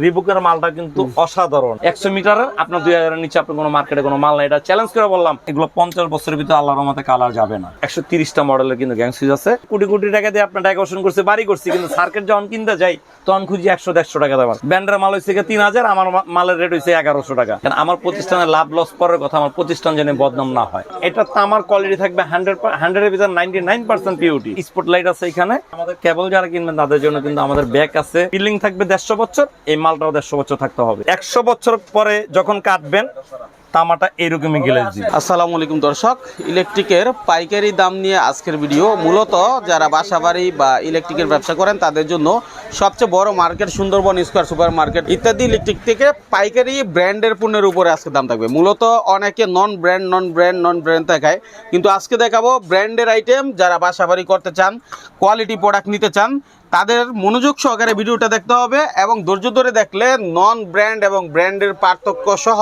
রিবুকের মালটা কিন্তু অসাধারণ। একশো মিটারের আপনার দুই হাজারের নিচে আপনার কোনো মার্কেটে কোনো মাল নাই। এটা চ্যালেঞ্জ করে বললাম এগুলো পঞ্চাশ বছরের ভিতরে আল্লাহর রহমতে কালার যাবে না। একশো তিরিশটা মডেলের কিন্তু গ্যাং সুইচ আছে। কোটি কোটি টাকা দিয়ে আপনার ডেকোরেশন করছে বাড়ি করছি কিন্তু সার্কেট যখন কিনতে যাই তখন খুঁজি একশো দেড়শো টাকা দেওয়ার ব্যান্ডের মাল হয়েছে তিন হাজার আমার মালের রেট হয়েছে এগারোশো টাকা। কারণ আমার প্রতিষ্ঠানের লাভ লস পরের কথা আমার প্রতিষ্ঠান যেন বদনাম না হয়। এটা তামার কোয়ালিটি থাকবে হান্ড্রেড হান্ড্রেডের ভিতরে ninety nine percent purity spot light আছে এখানে। আমাদের কেবল যারা কিনবেন তাদের জন্য কিন্তু আমাদের ব্যাগ আছে। বিল্ডিং থাকবে দেড়শো বছর এই মালটাও দেড়শো বছর থাকতে হবে। একশো বছর পরে যখন কাটবেন, তামাটা এরকমই গেলে আসসালামু আলাইকুম দর্শক, ইলেকট্রিকের পাইকারি দাম নিয়ে আজকের ভিডিও। মূলত যারা বাসাবাড়ি বা ইলেকট্রিকের ব্যবসা করেন, তাদের জন্য সবচেয়ে বড় market Sundarban square super market. ইত্যাদি ইলেকট্রিক থেকে পাইকারি ব্র্যান্ডের পণ্যের উপরে আজকে দাম থাকবে। মূলত অনেকে non brand non brand non brand দেখায়। কিন্তু আজকে দেখাবো ব্র্যান্ডের আইটেম যারা বাসাবাড়ি করতে চান কোয়ালিটি প্রোডাক্ট নিতে চান তাদের মনোযোগ সহকারে ভিডিওটা দেখতে হবে এবং ধৈর্য ধরে দেখলে নন ব্র্যান্ড এবং ব্র্যান্ডের পার্থক্য সহ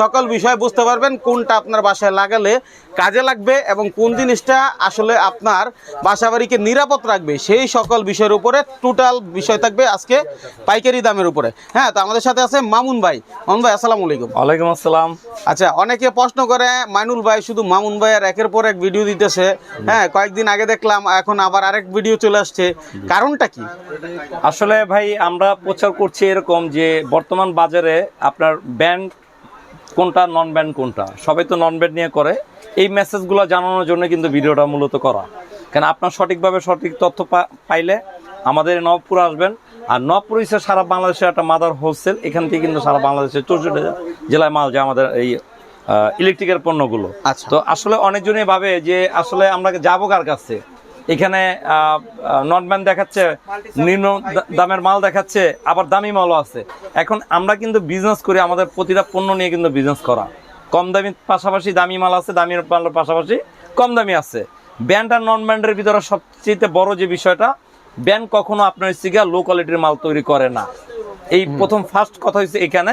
সকল বিষয় বুঝতে পারবেন কোনটা আপনার বাসায় লাগালে কাজে লাগবে এবং কোন জিনিসটা আসলে আপনার বাসাবাড়িকে নিরাপদ রাখবে, সেই সকল বিষয়ের উপরে টোটাল বিষয় থাকবে আজকে পাইকারি দামের উপরে। হ্যাঁ তো আমাদের সাথে আছে মামুন ভাই। মামুন ভাই, আসসালামু আলাইকুম। ওয়ালাইকুম আসসালাম। আচ্ছা অনেকে প্রশ্ন করে, মাইনুল ভাই, শুধু মামুন ভাই আর একের পর এক ভিডিও দিতেছে। হ্যাঁ কয়েকদিন আগে দেখলাম, এখন আবার আরেক ভিডিও চলে আসছে। কারণটা কি? আসলে ভাই, আমরা প্রচার করছি এরকম যে, বর্তমান বাজারে আপনার ব্যান্ড কোনটা নন ব্যান্ড কোনটা? সবাই তো নন ব্যান্ড নিয়ে করে। এই মেসেজগুলো জানানোর জন্য কিন্তু ভিডিওটা মূলত করা। কেন, আপনার সঠিকভাবে সঠিক তথ্য পাইলে আমাদের নবপুর আসবেন। আর নবপুর হিসেবে সারা বাংলাদেশের একটা মাদার হোলসেল এখান থেকে কিন্তু সারা বাংলাদেশের চৌষট্টি জেলায় মাল যায় আমাদের এই ইলেকট্রিকের পণ্যগুলো। আচ্ছা। তো আসলে অনেকজনই ভাবে যে আসলে আমরা যাব কার কাছে? এখানে নন ব্যান্ড দেখাচ্ছে নিম্ন দামের মাল দেখাচ্ছে আবার দামি মালও আছে। এখন আমরা কিন্তু বিজনেস করি আমাদের প্রতিটা পণ্য নিয়ে কিন্তু বিজনেস করা। কম দামি পাশাপাশি দামি মাল আছে দামি মালের পাশাপাশি কম দামি আছে। ব্যান্ড আর নন ব্যান্ডের ভিতরে সবচেয়ে বড় যে বিষয়টা ব্যান্ড কখনো আপনার সিগা লো কোয়ালিটির মাল তৈরি করে না। এই প্রথম ফার্স্ট কথা হচ্ছে এখানে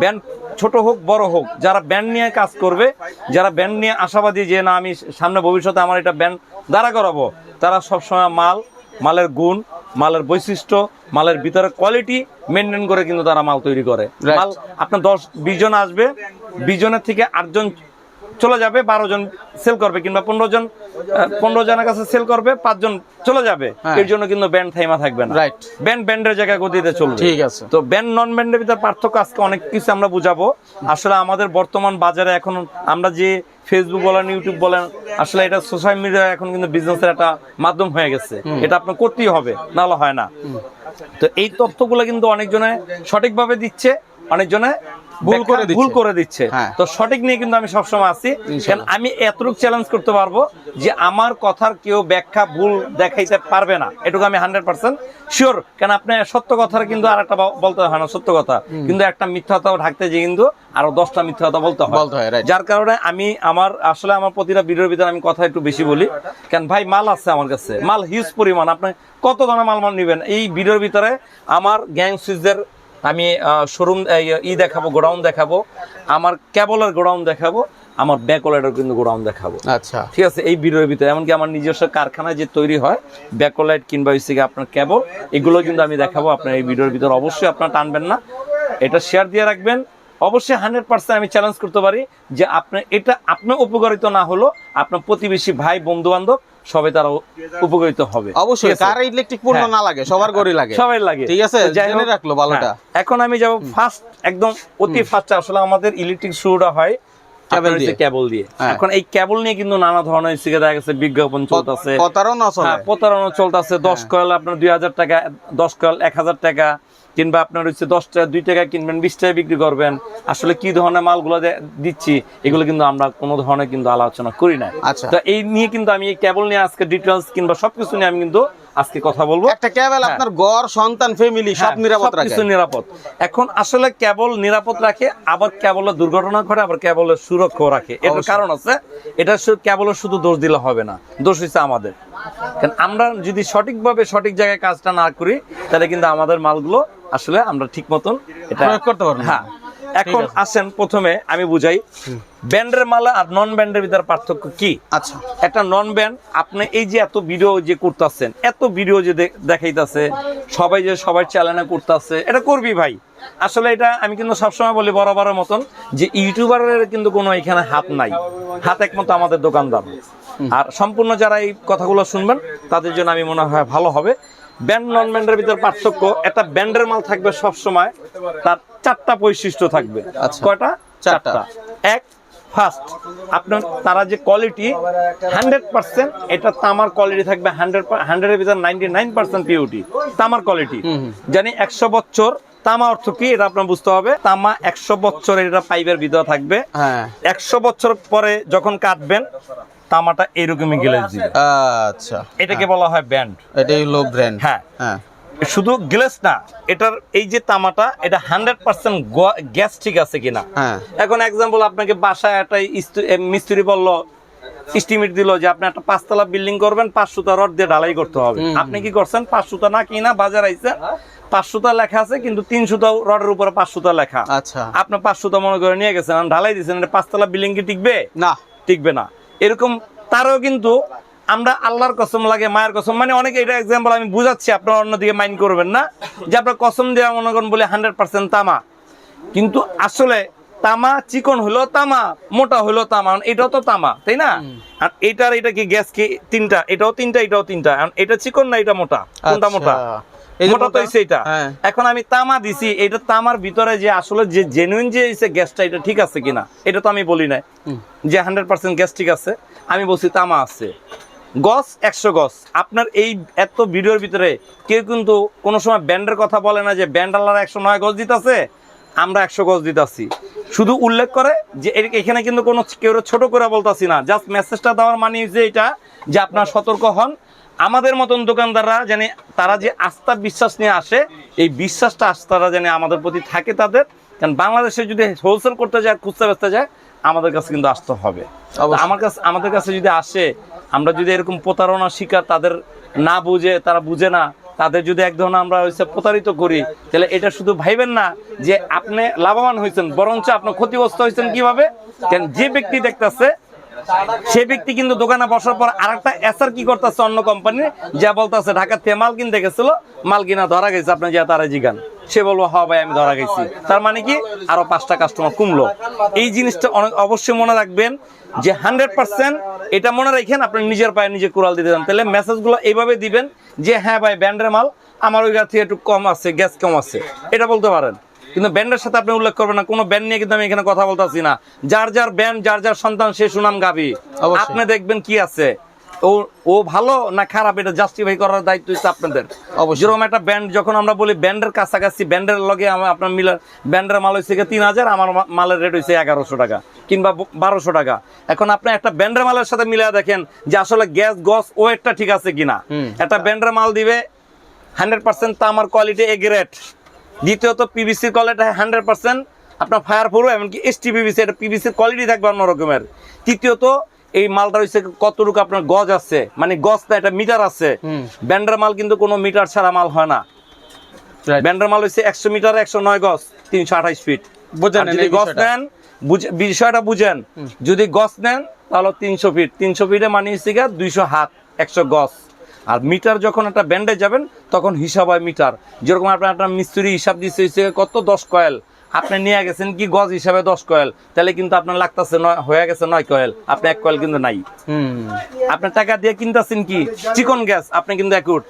ব্যান্ড ছোট হোক বড় হোক যারা ব্যান্ড নিয়ে কাজ করবে যারা ব্যান্ড নিয়ে আশাবাদী যে না আমি সামনে ভবিষ্যতে আমার এটা ব্যান্ড দাঁড়া করাবো তারা সবসময় মাল মালের গুণ মালের বৈশিষ্ট্য মালের ভিতরে কোয়ালিটি মেনটেন করে কিন্তু তারা মাল তৈরি করে। মাল আপনার দশ বিশ জন আসবে বিশ জনের থেকে আটজন চলে যাবে বারো জন সেল করবে কিংবা পনেরো জন পনেরো জনের কাছে সেল করবে পাঁচজন চলে যাবে। হ্যাঁ। এর জন্য কিন্তু ব্যান্ড থাইমা থাকবে না। Right. ব্যান্ড ব্যান্ডের জায়গায় গতিতে চলবে। ঠিক আছে। তো ব্যান্ড নন ব্যান্ডের ভিতর পার্থক্য আজকে অনেক কিছু আমরা বুঝাবো। আসলে আমাদের বর্তমান বাজারে এখন আমরা যে ফেসবুক বলেন ইউটিউব বলেন আসলে এটা সোশ্যাল মিডিয়া এখন কিন্তু বিজনেসের একটা মাধ্যম হয়ে গেছে। এটা আপনার করতেই হবে নাহলে হয় না। তো এই তথ্যগুলো কিন্তু অনেকজনে সঠিকভাবে দিচ্ছে অনেকজনে ভুল করে। ভুল করে দিচ্ছে। হ্যাঁ। তো সঠিক নিয়ে কিন্তু আমি সবসময় আছি। কারণ আমি এতটুকু চ্যালেঞ্জ করতে পারব যে আমার কথার কেউ ব্যাখ্যা ভুল দেখাইতে পারবে না। এটুকু আমি হান্ড্রেড পার্সেন্ট শিওর কেন আপনি সত্য কথার কিন্তু আর একটা বলতে হয় না সত্য কথা। কিন্তু একটা মিথ্যা কথা ঢাকতে যে কিন্তু আরও দশটা মিথ্যা কথা বলতে হয়. যার কারণে আমি আমার আসলে আমার প্রতিটা ভিডিওর ভিতরে আমি কথা একটু বেশি বলি। কেন ভাই মাল আছে আমার কাছে। মাল হিউজ পরিমাণ। আপনি কত ধরনের মাল মাল নেবেন? এই ভিডিওর ভিতরে আমার গ্যাং সুইচদের আমি শোরুম ই দেখাবো গোডাউন দেখাবো আমার কেবলের গোডাউন দেখাবো আমার ব্যাকওয়ালের কিন্তু গোডাউন দেখাবো। আচ্ছা। ঠিক আছে এই ভিডিওর ভিতরে এমনকি আমার নিজস্ব কারখানায় যে তৈরি হয় ব্যাকলাইট কিংবা হচ্ছে আপনার কেবল এগুলো কিন্তু আমি দেখাবো আপনার এই ভিডিওর ভিতরে অবশ্যই আপনার টানবেন না। এটা শেয়ার দিয়ে রাখবেন অবশ্যই হান্ড্রেড পার্সেন্ট আমি চ্যালেঞ্জ করতে পারি যে আপনার এটা আপনার উপকারিত না হলো আপনার প্রতিবেশী ভাই বন্ধু বান্ধব সবাই তারা উপকারিত হবে। অবশ্যই কার ইলেকট্রিক পণ্য হ্যাঁ। না লাগে সবার ঘরই লাগে। সবাই লাগে। ঠিক আছে জেনে রাখল ভালোটা হ্যাঁ, এখন আমি যাব ফার্স্ট একদম অতি ফার্স্ট আসলে আমাদের ইলেকট্রিক শুরুটা হয় কেবল দিয়ে। কেবল দিয়ে। হ্যাঁ। এখন এই কেবল নিয়ে কিন্তু নানা ধরনের দেখা গেছে বিজ্ঞাপন চলতেছে। প্রতারণা চলে। হ্যাঁ প্রতারণা চলতেছে দশ কয়েল আপনার দুই হাজার টাকা দশ কয়েল এক হাজার টাকা। কিংবা আপনার হচ্ছে দশ টাকা দুই টাকা কিনবেন বিশ টাকা বিক্রি করবেন আসলে কি ধরনের মালগুলো দিচ্ছি এগুলো কিন্তু আমরা কোনো ধরনের কিন্তু আলোচনা করি না। আচ্ছা। তো এই নিয়ে কিন্তু আমি এই কেবল নিয়ে আজকে ডিটেলস কিংবা সবকিছু নিয়ে আমি কিন্তু আজকে কথা বলব। একটা কেবল আপনার ঘর সন্তান ফ্যামিলি সব হ্যাঁ, নিরাপদ রাখে। সবকিছু নিরাপদ। এখন আসলে কেবল নিরাপদ রাখে আবার কেবলের দুর্ঘটনা ঘটে আবার কেবলের সুরক্ষা রাখে। এটার কারণ আছে এটা শুধু কেবলের শুধু দোষ দিলে হবে না দোষ হচ্ছে আমাদের। কারণ আমরা যদি সঠিকভাবে সঠিক জায়গায় কাজটা না করি তাহলে কিন্তু আমাদের মালগুলো আসলে আমরা ঠিক মতন এটা প্রয়োগ করতে পারব হ্যাঁ। এখন আসেন প্রথমে আমি বুঝাই। ব্যান্ডের মালা আর নন ব্যান্ডের ভিতরে পার্থক্য কি? আচ্ছা। একটা নন ব্যান্ড আপনি এই যে এত ভিডিও যে করতেছেন এত ভিডিও যে দেখাইতেছে সবাই যে সবার চ্যানেলে করতেছে এটা করবি ভাই? আসলে এটা আমি কিন্তু সবসময় বলি বরাবরের মতন যে ইউটিউবারের কিন্তু কোনো এখানে হাত নাই। হাত একমাত্র আমাদের দোকানদার। আর সম্পূর্ণ যারা এই কথাগুলো শুনবেন তাদের জন্য আমি মনে হয় ভালো হবে। ব্যান্ড নন ব্যান্ডের ভিতর পার্থক্য একটা ব্যান্ডের মাল থাকবে সব সময় তার চারটা বৈশিষ্ট্য থাকবে। আচ্ছা। কয়টা? চারটা। এক ফার্স্ট আপনার তারা যে কোয়ালিটি হান্ড্রেড পার্সেন্ট এটা তামার কোয়ালিটি থাকবে হান্ড্রেড হান্ড্রেডের ভিতর নাইনটি নাইন পার্সেন্ট পিউটি তামার কোয়ালিটি জানি একশো বছর তামা অর্থ কি এটা আপনার বুঝতে হবে। তামা একশো বছরের এটা পাইপের ভিতর থাকবে। হ্যাঁ। একশো বছর পরে যখন কাটবেন তামাটা এরকমই গ্লেজ দিবে। আচ্ছা। এটাকে বলা হয় ব্যান্ড। এটাই হলো ব্র্যান্ড হ্যাঁ। হ্যাঁ। শুধু গ্লেস না এটার এই যে তামাটা এটা হান্ড্রেড পার্সেন্ট গ্যাস ঠিক আছে কিনা? হ্যাঁ। এখন এক্সাম্পল আপনাকে বাসায় একটা মিস্ত্রি বলল এস্টিমেট দিল যে আপনি একটা পাঁচতলা বিল্ডিং করবেন পাঁচশোটা রড দিয়ে ঢালাই করতে হবে। আপনি কি করছেন? পাঁচশোটা না কিনা বাজার আইসেন পাঁচশোটা লেখা আছে কিন্তু তিনশোটা রডের উপরে পাঁচশোটা লেখা। আচ্ছা। আপনি পাঁচশোটা মনে করে নিয়ে গেছেন ঢালাই দিয়েছেন পাঁচতলা বিল্ডিং কি টিকবে? না। টিকবে না। এরকম তারও কিন্তু আমরা আল্লাহর কসম লাগে মায়ের কসম। মানে অনেক এটা এক্সাম্পল আমি বুঝাচ্ছি আপনারা অন্যদিকে মাইন্ড করবেন না। যে আপনার কসম দেওয়া মনে করেন বলে হান্ড্রেড পার্সেন্ট তামা। কিন্তু আসলে তামা চিকন হলো তামা মোটা হলো তামা। এটাও তো তামা তাই না? আর এটার এটা কি গ্যাস কি? তিনটা। এটাও তিনটা এটাও তিনটা। এটা চিকন না এটা মোটা। কোনটা আচ্ছা। মোটা যে হ্যাঁ। এখন আমি তামা দিছি এটা তামার ভিতরে যে আসলে যে জেনুইন যে গ্যাসটা এটা ঠিক আছে কিনা এটা তো আমি বলি যে হান্ড্রেড পার্সেন্ট গ্যাস ঠিক আছে আমি বলছি তামা আছে। গস একশো গস। আপনার এই এত ভিডিওর ভিতরে কেউ কিন্তু কোনো সময় ব্যান্ডের কথা বলে না যে ব্যান্ড আল্লাহর একশো নয় গজ দিতেছে আমরা একশো গজ দিতেছি। শুধু উল্লেখ করে যে এখানে কিন্তু কোনো কেউ ছোট করে বলতাছি না জাস্ট মেসেজটা দেওয়ার মানে হচ্ছে এটা যে আপনার সতর্ক হন আমাদের মতন দোকানদাররা জানি তারা যে আস্থা বিশ্বাস নিয়ে আসে এই বিশ্বাসটা আস্থাটা জানি আমাদের প্রতি থাকে তাদের। কারণ বাংলাদেশে যদি হোলসেল করতে যায় খুচরা বেচতে যায় আমাদের কাছে কিন্তু আসতে হবে। আমার কাছে আমাদের কাছে যদি আসে আমরা যদি এরকম প্রতারণা শিকার তাদের না বুঝে তারা বুঝে না তাদের যদি এক ধরনের আমরা হচ্ছে প্রতারিত করি তাহলে এটা শুধু ভাইবেন না যে আপনি লাভবান হয়েছেন বরঞ্চ আপনি ক্ষতিগ্রস্ত হয়েছেন কীভাবে? যে ব্যক্তি দেখতেছে সে ব্যক্তি কিন্তু দোকানে বসার পর আরেকটা এসআর কি করতেছে অন্য কোম্পানি যা বলতেছে ঢাকা থেকে মাল কিনতে গেছিল, মাল কিনা ধরা গেছে, আপনি যা তারা জিগান। সে বলব হ্যাঁ ভাই, আমি ধরা গেছি। তার মানে কি? আরও পাঁচটা কাস্টমার কমলো। এই জিনিসটা অনেক অবশ্যই মনে রাখবেন যে হান্ড্রেড পার্সেন্ট এটা মনে রাখেন, আপনি নিজের পায়ে নিজে কুড়াল দিতে চান। তাহলে মেসেজগুলো এইভাবে দিবেন যে হ্যাঁ ভাই ব্যান্ডের মাল, আমার ওই গাছ থেকে একটু কম আছে গ্যাস কম আছে। এটা বলতে পারেন। কিন্তু ব্যান্ডের সাথে আপনি উল্লেখ করবেন না কোনো ব্যান্ড নিয়ে কিন্তু আমি এখানে কথা বলতেছি না। যার যার ব্যান্ড যার যার সন্তান সে সুনাম গাবি। আপনি দেখবেন কি আছে? ও ও ভালো না খারাপ এটা জাস্টিফাই করার দায়িত্ব হচ্ছে আপনাদের। অবশ্যই। যেরকম একটা ব্যান্ড যখন আমরা বলি ব্যান্ডের কাছাকাছি ব্যান্ডের লগে আপনার মিলার ব্যান্ডের মাল হয়েছে তিন হাজার আমার মালের রেট হয়েছে এগারোশো টাকা কিংবা বারোশো টাকা। এখন আপনি একটা ব্যান্ডের মালের সাথে মিলিয়ে দেখেন যে আসলে গ্যাস গস ওয়েটটা ঠিক আছে কিনা। একটা ব্যান্ডের মাল দিবে হান্ড্রেড পার্সেন্ট তামার কোয়ালিটি এ গ্রেড দ্বিতীয়ত পিভিসির কোয়ালিটি হান্ড্রেড পার্সেন্ট আপনার ফায়ার প্রুফ এমনকি এসটি পিভিসি এটা পিভিসির কোয়ালিটি থাকবে অন্য রকমের। তৃতীয়ত এই মালটা হচ্ছে কতটুকু আপনার গজ আছে মানে গজ না এটা মিটার আছে। ব্যান্ডের মাল কিন্তু কোনো মিটার ছাড়া মাল হয় না. ব্যান্ডের মাল হচ্ছে একশো মিটার একশো নয় গজ তিনশো আঠাইশ ফিট বুঝে আর নেন যদি গজ বিষয়টা। নেন বিষয়টা বুঝেন। যদি গজ নেন তাহলে তিনশো ফিট তিনশো ফিটে মানে হচ্ছে দুইশো হাত একশো গজ। আর মিটার যখন একটা ব্যান্ডে যাবেন, তখন হিসাব হয় মিটার। যেরকম আপনার একটা মিস্ত্রি হিসাব দিচ্ছে কত? দশ কয়েল। আপনি নিয়ে গেছেন কি গজ হিসাবে দশ কয়েল? তাহলে কিন্তু আপনার লাগতেছে নয় হয়ে গেছে নয় কয়েল। আপনি এক কয়েল কিন্তু নাই। আপনার টাকা দিয়ে কিনতেছেন কি? চিকন গ্যাস আপনি কিন্তু একুট।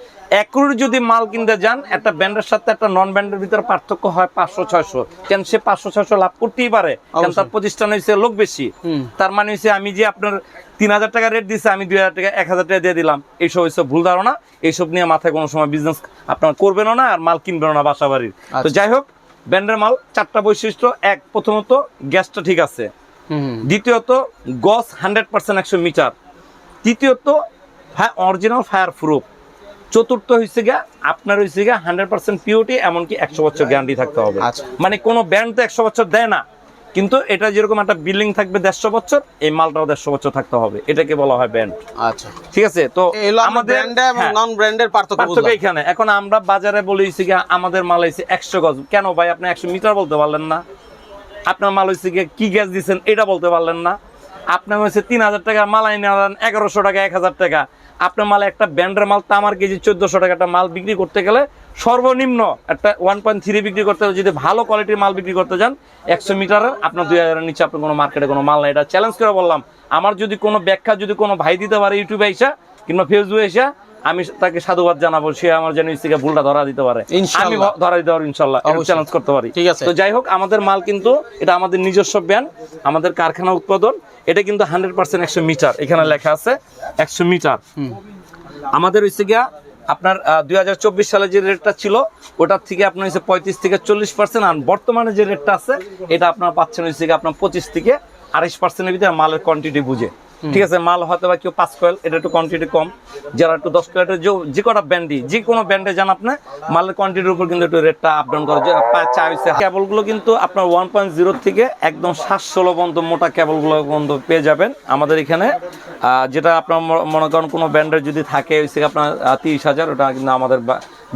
একুট যদি মাল কিনতে যান একটা ব্যান্ডের সাথে একটা নন ব্যান্ডের ভিতরে পার্থক্য হয় পাঁচশো ছয়শো। কেন সে পাঁচশো ছয়শো লাভ করতেই পারে? কেন তার প্রতিষ্ঠান হয়েছে লোক বেশি। তার মানে হচ্ছে আমি যে আপনার তিন হাজার টাকা রেট দিছে আমি দুই হাজার টাকা এক হাজার টাকা দিয়ে দিলাম। এইসব হচ্ছে ভুল ধারণা। এইসব নিয়ে মাথায় কোনো সময় বিজনেস আপনার করবেনও না আর মাল কিনবেনও না বাসা বাড়ির তো আচ্ছা। যাই হোক ব্যান্ডের মাল চারটা বৈশিষ্ট্য। এক প্রথমত গ্যাসটা ঠিক আছে। দ্বিতীয়ত গস হান্ড্রেড পার্সেন্ট একশো মিটার। তৃতীয়ত অরিজিনাল ফায়ার প্রুফ চতুর্থ হয়েছে গা আপনার হয়েছে গা হান্ড্রেড পার্সেন্ট পিওটি এমনকি একশো বছর গ্যারান্টি থাকতে হবে। আচ্ছা। মানে কোনো ব্যান্ড তো একশো বছর দেয় না। কিন্তু এটা যেরকম একটা বিল্ডিং থাকবে দেড়শো বছর এই মালটাও দেড়শো বছর থাকতে হবে। এটাকে বলা হয় ব্যান্ড। আচ্ছা। ঠিক আছে? তো আমাদের ব্র্যান্ডে। নন ব্র্যান্ডের পার্থক্য এখানে। এখন আমরা বাজারে বলেছি গিয়ে আমাদের মাল হয়েছে একশো গজ। কেন ভাই আপনি একশো মিটার বলতে পারলেন না? আপনার মাল হয়েছে গিয়ে কি গ্যাস দিচ্ছেন এটা বলতে পারলেন না। আপনার হয়েছে তিন হাজার টাকা মাল আইনে আনেন এগারোশো টাকা এক হাজার টাকা। আপনার মাল একটা ব্যান্ডের মাল তামার কেজি চোদ্দশো টাকা একটা মাল বিক্রি করতে গেলে সর্বনিম্ন একটা ওয়ান পয়েন্ট থ্রি বিক্রি করতে যদি ভালো কোয়ালিটির মাল বিক্রি করতে যান একশো মিটার আপনার দুই হাজারের নিচে আপনার কোনো মার্কেটে কোনো মাল নাই। এটা চ্যালেঞ্জ করে বললাম। আমার যদি কোনো ব্যাখ্যা যদি কোনো ভাই দিতে পারে ইউটিউবে এসে কিংবা ফেসবুকে এসে আমি তাকে সাধুবাদ জানাব সে আমার যেন থেকে ভুলটা ধরা দিতে পারে। আমি ধরা দিতে পারব ইনশাল্লাহ। চ্যালেঞ্জ করতে পারি। ঠিক আছে। তো যাই হোক আমাদের মাল কিন্তু এটা আমাদের নিজস্ব ব্যান আমাদের কারখানা উৎপাদন এটা কিন্তু হান্ড্রেড পার্সেন্ট একশো মিটার। এখানে লেখা আছে একশো মিটার। আমাদের হচ্ছে গিয়া আপনার দুই হাজার চব্বিশ সালে যে রেটটা ছিল, ওটার থেকে আপনার হচ্ছে পঁয়ত্রিশ থেকে চল্লিশ পার্সেন্ট আর বর্তমানে যে রেটটা আছে, এটা আপনার পাচ্ছেন হচ্ছে আপনার পঁচিশ থেকে আড়াইশ পার্সেন্টের ভিতরে মালের কোয়ান্টিটি বুঝে। ঠিক আছে, মাল হয়তো বা কেউ পাঁচ কয়েল এটা একটু কোয়ান্টিটি কম। যারা একটু দশ কয়েলের যে কটা ব্যান্ডই যে কোনো ব্যান্ডে যান আপনি, মালের কোয়ান্টিটির উপর কিন্তু একটু রেটটা আপ ডাউন করে। যে পা- চা হয়েছে কেবলগুলো কিন্তু আপনার ওয়ান পয়েন্ট জিরো থেকে একদম সাত ষোলো পর্যন্ত মোটা কেবলগুলো পর্যন্ত পেয়ে যাবেন। আমাদের এখানে যেটা আপনার মনে করেন কোনো ব্যান্ডের যদি থাকে হচ্ছে আপনার তিরিশ হাজার, ওটা কিন্তু আমাদের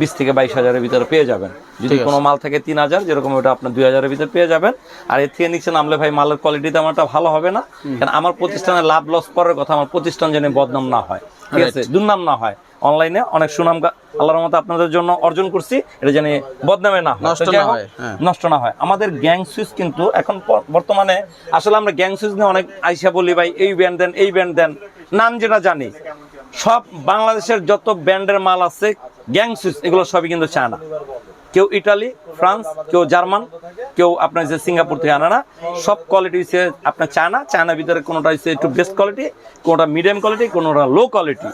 বিশ থেকে বাইশ হাজারের ভিতরে পেয়ে যাবেন। যদি কোনো মাল থাকে তিন হাজার যেরকম ওটা আপনার দুই হাজারের ভিতরে পেয়ে যাবেন। আর এর থেকে নিচে নামলে ভাই মালের কোয়ালিটি তেমন একটা ভালো হবে না। কারণ আমার প্রতিষ্ঠানের লাভ লস পরের কথা আমার প্রতিষ্ঠান যেন বদনাম না হয়। ঠিক আছে? দুর্নাম না হয়। অনলাইনে অনেক সুনাম আল্লাহর মতো আপনাদের জন্য অর্জন করছি। এটা যেন বদনামে না নষ্ট না হয়, হ্যাঁ। নষ্ট না হয়। আমাদের গ্যাং সুইচ কিন্তু এখন বর্তমানে আসলে আমরা গ্যাং সুইচ নিয়ে অনেক আইসা বলি ভাই এই ব্যান্ড দেন এই ব্যান্ড দেন। নাম যেটা জানি সব বাংলাদেশের যত ব্যান্ডের মাল আছে গ্যাং সুইচ এগুলো সবই কিন্তু চায়না। কেউ ইটালি, ফ্রান্স, কেউ জার্মান, কেউ আপনার যে সিঙ্গাপুর থেকে আনে না, সব কোয়ালিটি হচ্ছে আপনার চায়না। চায়নার ভিতরে কোনোটা হচ্ছে একটু বেস্ট কোয়ালিটি কোনোটা মিডিয়াম কোয়ালিটি কোনোটা লো কোয়ালিটি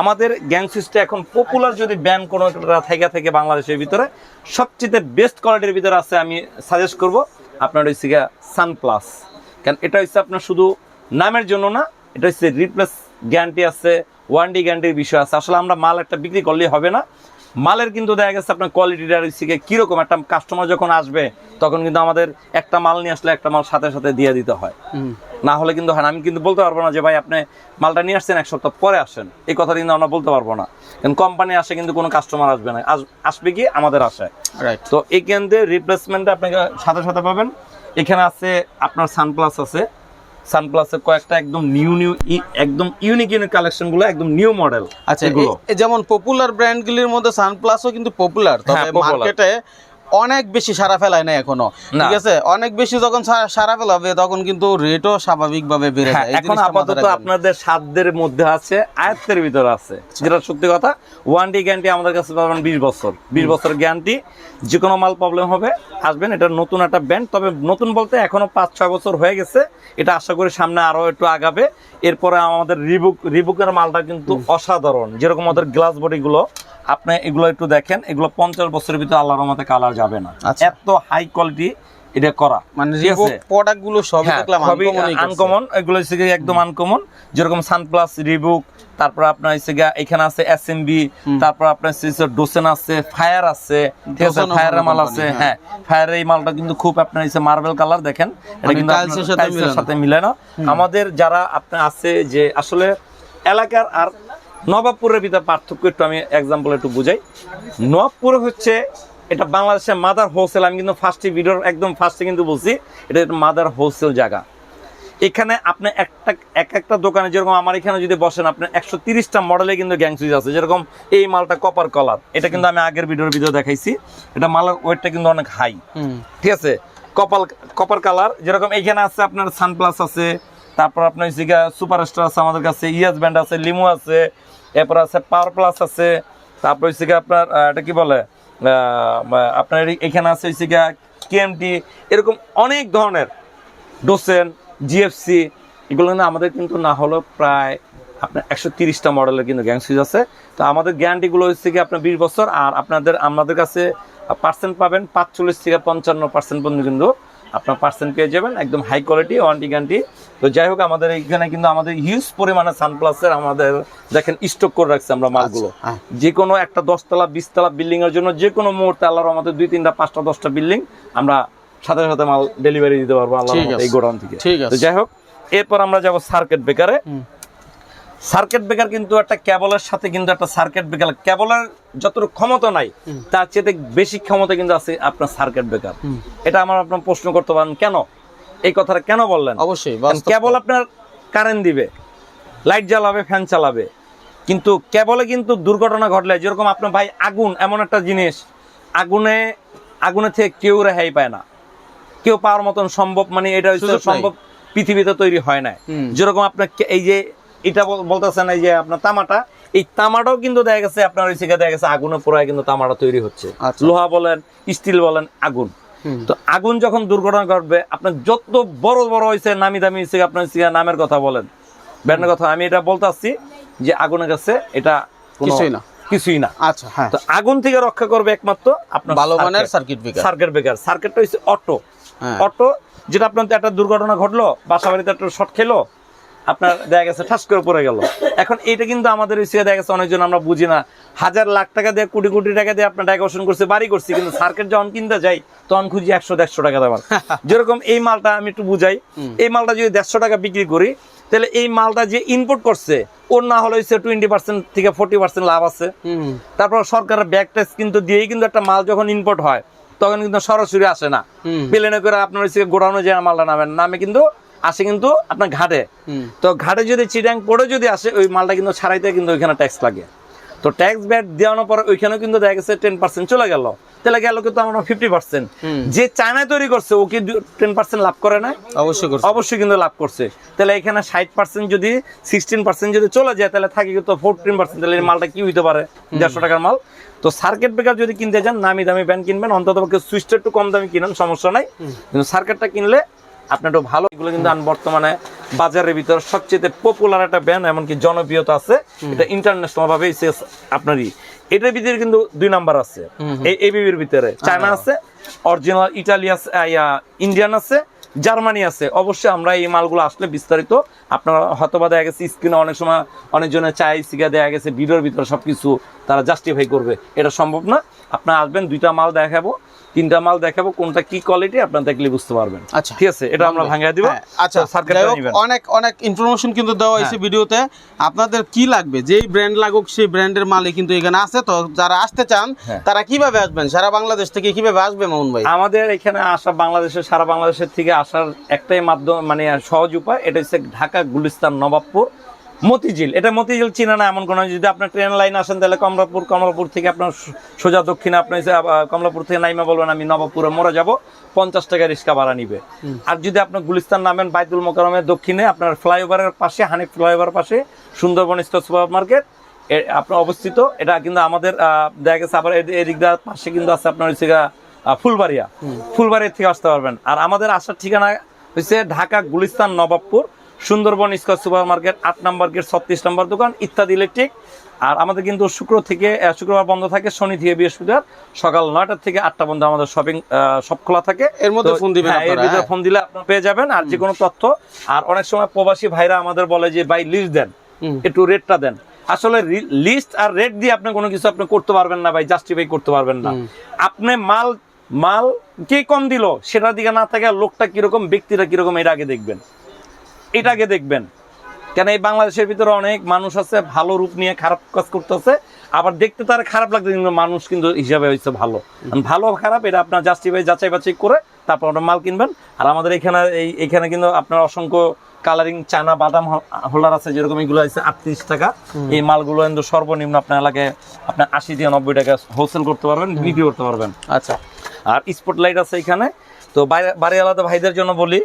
আমাদের গ্যাং সুইচটা এখন পপুলার যদি ব্যান্ড কোনো থেকে থেকে বাংলাদেশের ভিতরে, সবচেয়ে বেস্ট কোয়ালিটির ভিতরে আছে আমি সাজেস্ট করব, আপনার হচ্ছে গিয়া সানপ্লাস কারণ এটা হচ্ছে আপনার শুধু নামের জন্য না, এটা হচ্ছে রিপ্লেস গ্যারান্টি আছে ওয়ারেন্টি গ্যারান্টির বিষয় আছে। আসলে আমরা মাল একটা বিক্রি করলেই হবে না। মালের কিন্তু দেখা গেছে আপনার কোয়ালিটিটা গিয়ে কীরকম। একটা কাস্টমার যখন আসবে তখন কিন্তু আমাদের একটা মাল নিয়ে আসলে একটা মাল সাথে সাথে দিয়ে দিতে হয়। না হলে কিন্তু হয় না। আমি কিন্তু বলতে পারব না যে ভাই আপনি মালটা নিয়ে আসছেন এক সপ্তাহ পরে আসেন। এই কথা কিন্তু আমরা বলতে পারব না। কারণ কোম্পানি আসে কিন্তু কোনো কাস্টমার আসবে না। আসবে কি? আমাদের আশায় রাইট তো এই কেন্দ্রে রিপ্লেসমেন্টটা আপনাকে সাথে সাথে পাবেন। এখানে আছে আপনার সানপ্লাস আছে। সানপ্লাসের কয়েকটা একদম নিউ নিউ একদম ইউনিক ইউনিক কালেকশনগুলো একদম নিউ মডেল আচ্ছা এগুলো। যেমন পপুলার ব্র্যান্ডগুলির মধ্যে সানপ্লাসও কিন্তু পপুলার তবে হ্যাঁ, মার্কেটে অনেক বেশি সারা ফেলায় না এখনও ঠিক আছে? অনেক বেশি যখন সারা ফেলাবে তখন কিন্তু রেটও স্বাভাবিকভাবে বেড়ে যায়। এখন আপাতত আপনাদের সাধ্যের মধ্যে আছে আয়ত্তের ভিতরে আছে। যেটা সত্যি কথা ওয়ারেন্টি গ্যারান্টি আমাদের কাছে পাবেন বিশ বছর। বিশ বছর গ্যারান্টি যে কোনো মাল প্রবলেম হবে আসবেন। এটা নতুন একটা ব্যান্ড তবে নতুন বলতে এখনও পাঁচ ছয় বছর হয়ে গেছে। এটা আশা করি সামনে আরও একটু আগাবে। এরপরে আমাদের রিবুক রিবুকের মালটা কিন্তু অসাধারণ। যেরকম আমাদের গ্লাস বডি গুলো আপনি এগুলো একটু দেখেন এগুলো পঞ্চাশ বছরের ভিতরে আল্লাহর মতে কালার যাবে না আচ্ছা। এত হাই কোয়ালিটি এটা করা মানে? প্রোডাক্টগুলো সবই হ্যাঁ, দেখলাম। আনকমন এগুলো হচ্ছে একদম আনকমন যেরকম সানপ্লাস রিবুক তারপর আপনার হচ্ছে এখানে আছে তারপর আপনার হচ্ছে ডোসেন আছে ফায়ার আছে ঠিক আছে ফায়ারের মাল আছে হ্যাঁ। হ্যাঁ ফায়ারের এই মালটা কিন্তু খুব আপনার হচ্ছে মার্বেল কালার দেখেন এটা মানে কিন্তু। সাথে মিলে না আমাদের যারা আপনার আছে যে আসলে এলাকার আর নবাবপুরের ভিতরে পার্থক্য একটু আমি এক্সাম্পল একটু বুঝাই। নবাবপুর হচ্ছে এটা বাংলাদেশের মাদার হোলসেল আমি কিন্তু ফার্স্টে ভিডিওর একদম ফার্স্টে কিন্তু বলছি এটা মাদার হোলসেল জায়গা। এখানে আপনি একটা এক একটা দোকানে যেরকম আমার এখানে যদি বসেন আপনি একশো তিরিশটা মডেলে কিন্তু গ্যাং সুইচ আছে যেরকম এই মালটা কপার কলার এটা কিন্তু আমি আগের ভিডিওর ভিডিও দেখাইছি এটা মালের ওয়েটটা কিন্তু অনেক হাই ঠিক আছে? কপাল কপার কালার যেরকম এখানে আছে আপনার সানপ্লাস আছে তারপর আপনার সুপার স্টার আছে আমাদের কাছে ইএস ব্যান্ড আছে লিমো আছে, এরপর আছে পাওয়ার প্লাস আছে, তারপর হচ্ছে আপনার এটা কি বলে আপনার এখানে আছে হচ্ছে কেএমটি এরকম অনেক ধরনের ডোসেন জিএফসি এগুলো কিন্তু আমাদের কিন্তু না হলেও প্রায় আপনার একশো তিরিশটা মডেলের কিন্তু গ্যাং আছে। তো আমাদের গ্যারান্টিগুলো হচ্ছে কি আপনার বিশ বছর, আর আপনাদের, আমাদের কাছে পার্সেন্ট পাবেন পাঁচচল্লিশ থেকে পঞ্চান্ন পার্সেন্ট পর্যন্ত কিন্তু আপনার পার্সেন্ট পেয়ে যাবেন একদম হাই কোয়ালিটি ওয়ারেন্টি গ্যারান্টি তো যাই হোক আমাদের এখানে কিন্তু আমাদের হিউজ পরিমাণে সানপ্লাসের আমাদের দেখেন স্টক করে রাখছে আমরা মালগুলো আচ্ছা, হ্যাঁ। যে কোনো একটা দশতলা বিশতলা বিল্ডিং এর জন্য যে কোনো মুহূর্তে আল্লাহর আমাদের দুই তিনটা পাঁচটা দশটা বিল্ডিং আমরা সাথে সাথে মাল ডেলিভারি দিতে পারব আছে। এই গোডাউন থেকে তো যাই হোক এরপর আমরা যাব সার্কেট ব্রেকারে হুম। সার্কিট ব্রেকার কিন্তু একটা কেবলের সাথে কিন্তু একটা সার্কিট ব্রেকার। কেবলের যতটুকু ক্ষমতা নাই তার চেয়ে বেশি ক্ষমতা কিন্তু আছে আপনার সার্কিট ব্রেকার। এটা আমার আপনার প্রশ্ন করতে পারেন কেন? এই কথাটা কেন বললেন? অবশ্যই কেবল আপনার কারেন্ট দিবে লাইট জ্বালাবে ফ্যান চালাবে। কিন্তু কেবলে কিন্তু দুর্ঘটনা ঘটলে যেরকম আপনার ভাই আগুন এমন একটা জিনিস আগুনে আগুনে থেকে কেউ রেহাই পায় না। কেউ পাওয়ার মতন সম্ভব মানে এটা। সম্ভব পৃথিবীতে তৈরি হয় না যেরকম আপনার এই যে এটা বল- বলতেছেন এই যে আপনার তামাটা এই তামাটাও কিন্তু দেখা গেছে আপনার ওই জায়গায় দেখা গেছে আগুনে পোড়ায় কিন্তু তামাটা তৈরি হচ্ছে। আচ্ছা। লোহা বলেন স্টিল বলেন আগুন। তো আগুন যখন দুর্ঘটনা ঘটবে আপনার যত বড় বড় হয়েছে নামি দামি হয়েছে আপনার নামের কথা বলেন। ব্র্যান্ডের কথা আমি এটা বলতে আসছি যে আগুনের কাছে এটা কিছুই না। কিছুই না। আচ্ছা হ্যাঁ। তো আগুন থেকে রক্ষা করবে একমাত্র আপনার ভালো মানের সার্কিট ব্রেকার সার্কিট ব্রেকার সার্কিটটা হচ্ছে অটো। হ্যাঁ। অটো যেটা আপনার একটা দুর্ঘটনা ঘটলো বাসা বাড়িতে একটা শর্ট খেলো আপনার দেখা গেছে ঠাস করে পড়ে গেল। এখন এটা কিন্তু আমাদের হচ্ছে দেখা গেছে অনেকজন আমরা বুঝি না। হাজার লাখ টাকা দিয়ে কোটি কোটি টাকা দিয়ে আপনার ডাইকশন করছে বাড়ি করছি কিন্তু সার্কিট যখন কিনতে যাই তখন খুঁজি একশো দেড়শো টাকা দেওয়ার। যেরকম এই মালটা আমি একটু বুঝাই এই মালটা যদি দেড়শো টাকা বিক্রি করি তাহলে এই মালটা যে ইনপুট করছে ওর না হলে হচ্ছে টোয়েন্টি পার্সেন্ট থেকে ফোর্টি পার্সেন্ট লাভ আছে। তারপর সরকারের ব্যাক ট্যাক্স কিন্তু দিয়েই কিন্তু একটা মাল যখন ইম্পোর্ট হয় তখন কিন্তু সরাসরি আসে না। প্লেনে করে আপনার হচ্ছে গোডাউনে যে মালটা নামেন নামে কিন্তু আসে কিন্তু আপনার ঘাটে। তো ঘাটে যদি চিটাং পড়ে যদি আসে ওই মালটা কিন্তু ছাড়াইতে কিন্তু ওইখানে ট্যাক্স লাগে। তো ট্যাক্স ব্যাট দেওয়ানোর পর ওইখানেও কিন্তু দেখা গেছে টেন পার্সেন্ট চলে গেল। তাহলে গেল কিন্তু আমরা ফিফটি পার্সেন্ট যে চায়নায় তৈরি করছে ও কি টেন পার্সেন্ট লাভ করে না। অবশ্যই অবশ্যই কিন্তু লাভ করছে। তাহলে এখানে ষাট পার্সেন্ট যদি সিক্সটিন পার্সেন্ট যদি চলে যায় তাহলে থাকে কিন্তু ফোরটিন পার্সেন্ট তাহলে মালটা কি হইতে পারে? দেড়শো টাকার মাল। তো সার্কিট ব্রেকার যদি কিনতে যান নামি দামি ব্যান্ড কিনবেন অন্তত পক্ষে সুইচটা একটু কম দামি কিনেন সমস্যা নাই। কিন্তু সার্কিটটা কিনলে আপনার একটু ভালো। এগুলো কিন্তু বর্তমানে বাজারের ভিতরে সবচেয়ে পপুলার একটা ব্যান্ড এমনকি জনপ্রিয়তা আছে। এটা ইন্টারন্যাশনাল ভাবে আপনারই। এটার ভিতরে কিন্তু দুই নাম্বার আছে। এই এবিবির ভিতরে চায়না আছে অরিজিনাল ইটালি আছে ইন্ডিয়ান আছে জার্মানি আছে। অবশ্যই আমরা এই মালগুলো আসলে বিস্তারিত আপনারা হয়তো দেখা গেছে স্ক্রিনে অনেক সময় অনেকজনের চাই সিগা দেখা গেছে ভিডিওর ভিতরে সবকিছু তারা জাস্টিফাই করবে। এটা সম্ভব না। আপনারা আসবেন দুইটা মাল দেখাবো। তিনটা মাল দেখাবো কোনটা কি কোয়ালিটি আপনারা দেখলে বুঝতে পারবেন। আচ্ছা। ঠিক আছে? এটা আমরা ভাঙিয়ে দিব। হ্যাঁ, আচ্ছা। অনেক অনেক ইনফরমেশন কিন্তু দেওয়া হয়েছে হ্যাঁ। ভিডিওতে। আপনাদের কি লাগবে? যেই ব্র্যান্ড লাগুক সেই ব্র্যান্ডের মালই কিন্তু এখানে আছে। তো যারা আসতে চান হ্যাঁ। তারা কীভাবে আসবেন? সারা বাংলাদেশ থেকে কীভাবে আসবে মামুন ভাই? আমাদের এখানে আসা বাংলাদেশের সারা বাংলাদেশের থেকে আসার একটাই মাধ্যম মানে সহজ উপায় এটা হচ্ছে ঢাকা গুলিস্তান নবাবপুর। মতিঝিল। এটা মতিঝিল চিনা না এমন কোনো যদি আপনার ট্রেন লাইন আসেন তাহলে কমলাপুর কমলাপুর থেকে আপনার সোজা দক্ষিণে আপনার কমলাপুর থেকে নাইমা বলবেন আমি নবাবপুরে মোড়ে যাব পঞ্চাশ টাকা রিক্সা ভাড়া নিবে। আর যদি আপনার গুলিস্তান নামেন বাইতুল মোকারমের দক্ষিণে আপনার ফ্লাইওভারের পাশে হানিফ ফ্লাইওভার পাশে সুন্দরবন স্টোর সুপার মার্কেট আপনার অবস্থিত। এটা কিন্তু আমাদের দেখা গেছে আবার এদি- এদিক দিয়ে পাশে কিন্তু আছে আপনার হচ্ছে ফুলবাড়িয়া। ফুলবাড়িয়া থেকে আসতে পারবেন। আর আমাদের আসার ঠিকানা হচ্ছে Dhaka Gulistan Nawabpur. Sundarban square super market আট নম্বর গেট ছত্রিশ নম্বর দোকান ইত্যাদি ইলেকট্রিক। আর আমাদের কিন্তু শুক্র থেকে শুক্রবার বন্ধ থাকে শনি থেকে বৃহস্পতিবার। সকাল নয়টা থেকে আটটা পর্যন্ত আমাদের শপিং সব খোলা থাকে। এর মধ্যে ফোন দিবেন হ্যাঁ, এর ভিতরে হ্যাঁ। ফোন দিলে আপনারা পেয়ে যাবেন। আর যে কোনো তথ্য আর অনেক সময় প্রবাসী ভাইরা আমাদের বলে যে ভাই লিস্ট দেন। একটু রেটটা দেন। আসলে লিস্ট আর রেট দিয়ে আপনি কোনো কিছু আপনি করতে পারবেন না ভাই জাস্টিফাই করতে পারবেন না। আপনি মাল মাল কে কম দিল সেটার দিকে না থাকে লোকটা কীরকম ব্যক্তিটা কীরকম এর আগে দেখবেন। এটা আগে দেখবেন। কেন এই বাংলাদেশের ভিতরে অনেক মানুষ আছে ভালো রূপ নিয়ে খারাপ কাজ করতেছে আবার দেখতে তার খারাপ লাগছে কিন্তু মানুষ কিন্তু হিসাবে হয়েছে ভালো। ভালো খারাপ এটা আপনার জাস্টিফাই যাচাই বাছাই করে তারপর আপনার মাল কিনবেন। আর আমাদের এখানে এই এখানে কিন্তু আপনার অসংখ্য কালারিং চানা বাদাম হোল্ডার আছে যেরকম এগুলো আছে আটত্রিশ টাকা। এই মালগুলো কিন্তু সর্বনিম্ন আপনার এলাকায় আপনার আশি থেকে নব্বই টাকা হোলসেল করতে পারবেন বিক্রি করতে পারবেন। আচ্ছা। আর স্পটলাইট আছে এখানে। তো বাইরে বাড়ি আলাদা ভাইদের জন্য বলি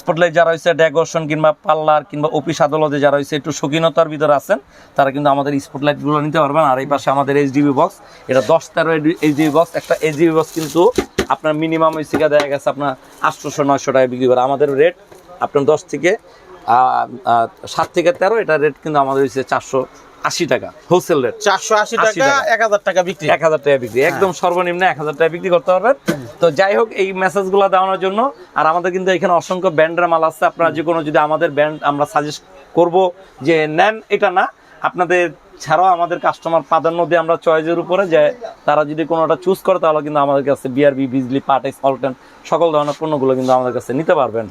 স্পটলাইট যারা হচ্ছে ডেকোরেশন কিংবা পার্লার কিংবা অফিস আদালতে যারা হচ্ছে একটু শৌখিনতার ভিতরে আছেন, তারা কিন্তু আমাদের স্পটলাইটগুলো নিতে পারবেন। আর এই পাশে আমাদের এইচডিবি বক্স এটা দশ তেরো এইচডিবি বক্স একটা এইচডিবি বক্স কিন্তু আপনার মিনিমাম ওই সিকা দেখা গেছে আপনার আটশোশো নয়শো টাকা বিক্রি করে। আমাদের রেট আপনার দশ থেকে সাত থেকে তেরো, এটা রেট কিন্তু আমাদের হচ্ছে চারশো আশি টাকা হোলসেল রেট চারশো আশি 80 টাকা। এক হাজার টাকা বিক্রি। এক হাজার টাকা বিক্রি একদম সর্বনিম্ন এক হাজার টাকা বিক্রি করতে পারবেন। তো যাই হোক এই মেসেজগুলো দেওয়ানোর জন্য আর আমাদের কিন্তু এখানে অসংখ্য ব্র্যান্ডের মাল আছে। আপনারা যে কোনো যদি আমাদের ব্যান্ড আমরা সাজেস্ট করব যে নেন এটা না আপনাদের ছাড়াও আমাদের কাস্টমার প্রাধান্য দিয়ে আমরা চয়েসের উপরে যে তারা যদি কোনোটা চুজ করে তাহলে কিন্তু আমাদের কাছে বিআরবি বিজলি পাটেক্স অল্টেন সকল ধরনের পণ্যগুলো কিন্তু আমাদের কাছে নিতে পারবেন।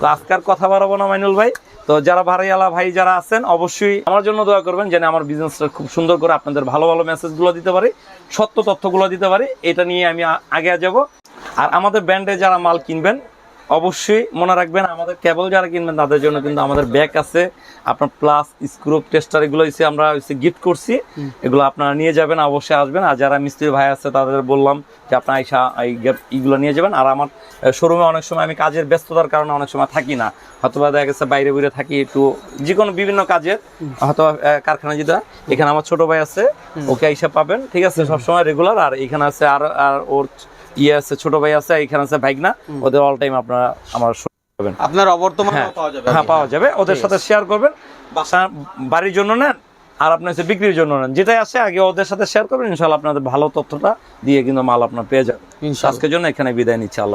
তো আজকার কথা বাড়াবো না মাইনুল ভাই। তো যারা ভাড়াইয়ালা ভাই যারা আছেন অবশ্যই আমার জন্য দোয়া করবেন যেন আমার বিজনেসটা খুব সুন্দর করে আপনাদের ভালো ভালো মেসেজগুলো দিতে পারি সত্য তথ্যগুলো দিতে পারি এটা নিয়ে আমি আগে যাব। আর আমাদের ব্র্যান্ডে যারা মাল কিনবেন অবশ্যই মনে রাখবেন আমাদের কেবল যারা কিনবেন তাদের জন্য কিন্তু আমাদের ব্যাগ আছে। আপনার প্লাস স্ক্রু টেস্টার এগুলো হচ্ছে আমরা গিফট করছি। এগুলো আপনারা নিয়ে যাবেন অবশ্যই আসবেন। আর যারা মিস্ত্রি ভাই আছে তাদের বললাম যে আপনার এই এইগুলো নিয়ে যাবেন। আর আমার শোরুমে অনেক সময় আমি কাজের ব্যস্ততার কারণে অনেক সময় থাকি না। হয়তো বা দেখা গেছে বাইরে বাইরে থাকি একটু যে কোনো বিভিন্ন কাজের হয়তো কারখানা যেটা এখানে আমার ছোট ভাই আছে ওকে আইসা পাবেন। ঠিক আছে সবসময় রেগুলার আর এখানে আছে আর আর ওর ইয়ে আছে ছোট ভাই আছে এখানে আছে ভাইগনা। ওদের অল টাইম আপনারা আমার পাবেন। আপনার অবর্তমান হ্যাঁ। পাওয়া যাবে। হ্যাঁ পাওয়া যাবে। ওদের সাথে শেয়ার করবেন। বাড়ির জন্য নেন আর আপনি হচ্ছে বিক্রির জন্য নেন। যেটাই আসে আগে ওদের সাথে শেয়ার করবেন। ইনশাল্লাহ আপনাদের ভালো তথ্যটা দিয়ে কিন্তু মাল আপনার পেয়ে যাবেন। ইনশাআল্লাহ। আজকের জন্য এখানে বিদায় নিচ্ছে আল্লাহ